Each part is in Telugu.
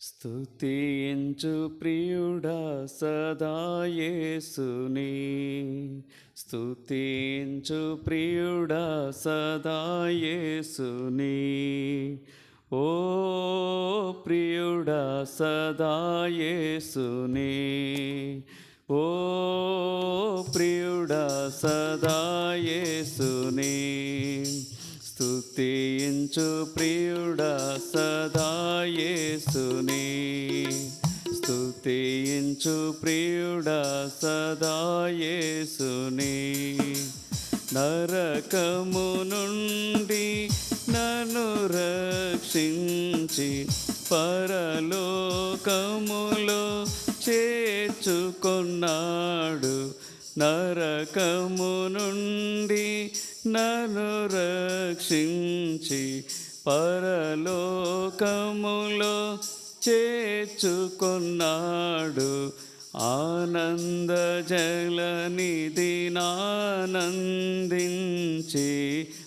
స్తుతించు ప్రియుడా సదాయేసుని స్తుతించు ప్రియుడా సదాయేసుని ఓ ప్రియుడా సదాయేసుని ఓ ప్రియుడా సదాయేసుని స్తుతించు ప్రియుడా సదాయేసుని స్తుతించు ప్రియుడా సదాయేసుని నరకము నుండి నన్ను రక్షించి పరలోకములో చేర్చుకున్నాడు. నరకము నుండి నను రక్షించి పరలోకములో చేర్చుకున్నాడు. ఆనంద జలనిధి నానందించి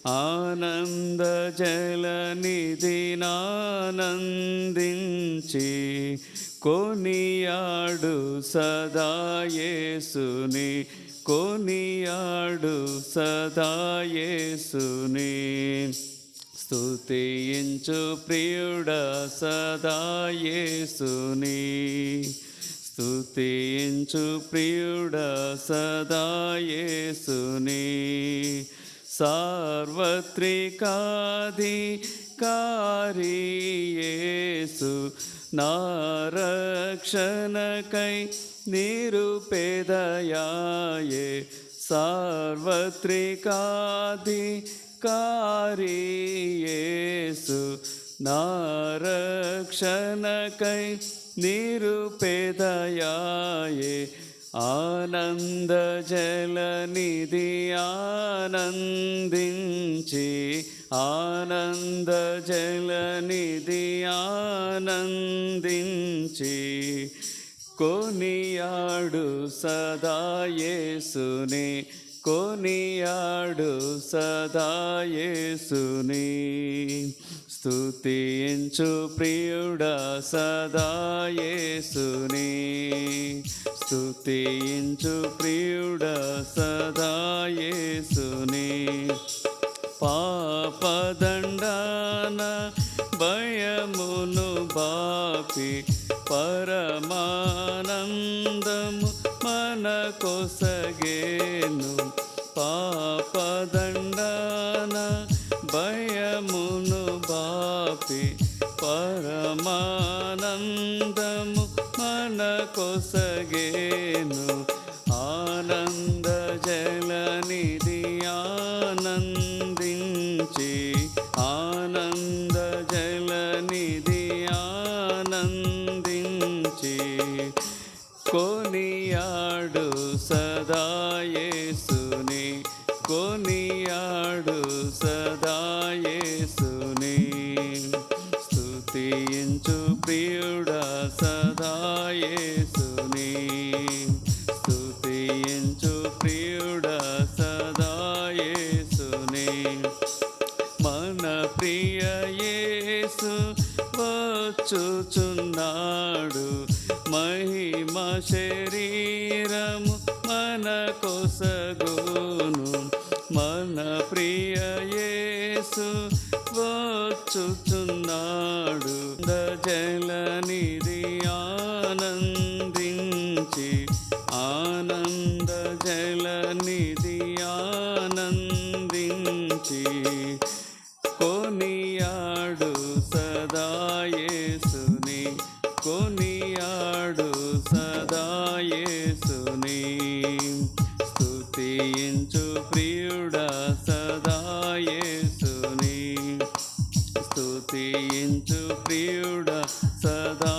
ఆనంద జలనిధి నానందించి కొనియాడు సదాయేసుని కొనియాడు సదాయేసుని స్తుతించు ప్రియుడ సదాయేసుని స్తుతించు ప్రియుడ సదాయేసుని సార్వత్రికాది కార్యేసు నారక్షణకై నిరుపేదయాయే సార్వత్రికాది కార్యేసు నారక్షణకై నిరుపేదయాయే ఆనంద జలనిధి ఆనందించి ఆనంద జలనిధి ఆనందించి కొనియాడు సదాయేసుని కొనియాడు సదాయేసుని స్తుతించు ప్రియుడా సదాయేసుని స్తుతించు ప్రియుడా సదాయేసుని పాపదండాన భయమును బాపి పరమానందము మన కొసగేను. పాపదండాన భయమును బాపి పరమానందము మన కొసగేను. ఆనంద జలనిధి సదాయేసుని స్తుతించు ప్రియుడా సదాయేసుని స్తుతించు ప్రియుడా సదాయేసుని మన ప్రియ యేసు వచ్చుచున్నాడు మహిమ శరీరము మన కొసగో మన ప్రియ యేసు వచ్చుచున్నాడు. జలనిధి స్తుతించు ప్రియుడా సదాయేసుని స్తుతించు ప్రియుడా సదాయేసుని